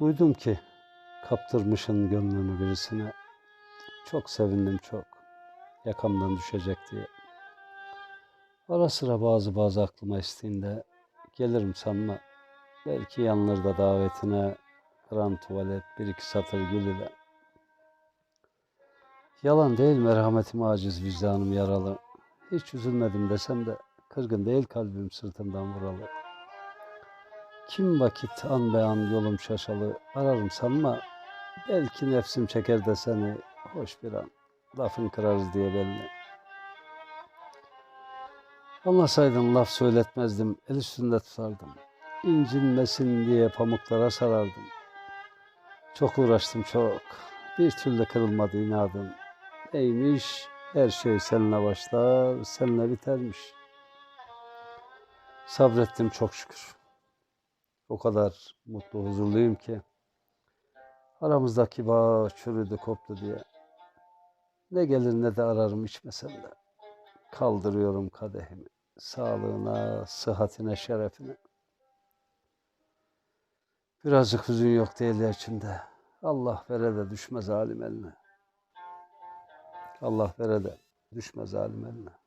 Duydum ki kaptırmışın gönlünü birisine. Çok sevindim çok. Yakamdan düşecek diye. Ara sıra bazı bazı aklıma estiğinde gelirim sanma. Belki yanılır da davetine kıran tuvalet bir iki satır gül ile. Yalan değil merhametim aciz vicdanım yaralı. Hiç üzülmedim desem de kırgın değil kalbim sırtımdan vuralı. Kim vakit an be an yolum şaşalı ararım sanma. Belki nefsim çeker de seni hoş bir an lafın kırarız diye belli. Anlasaydın laf söyletmezdim el üstünde tutardım. İncinmesin diye pamuklara sarardım. Çok uğraştım çok. Bir türlü kırılmadı inadım. Neymiş? Her şey seninle başlar, seninle bitermiş. Sabrettim çok şükür. O kadar mutlu, huzurluyum ki. Aramızdaki bağ çürüdü, koptu diye. Ne gelir ne de ararım içmesem de. Kaldırıyorum kadehimi. Sağlığına, sıhhatine, şerefine. Birazcık hüzün yok değil içimde. Allah vere de düşmez zalim eline. Allah vere de düşmez zalim eline.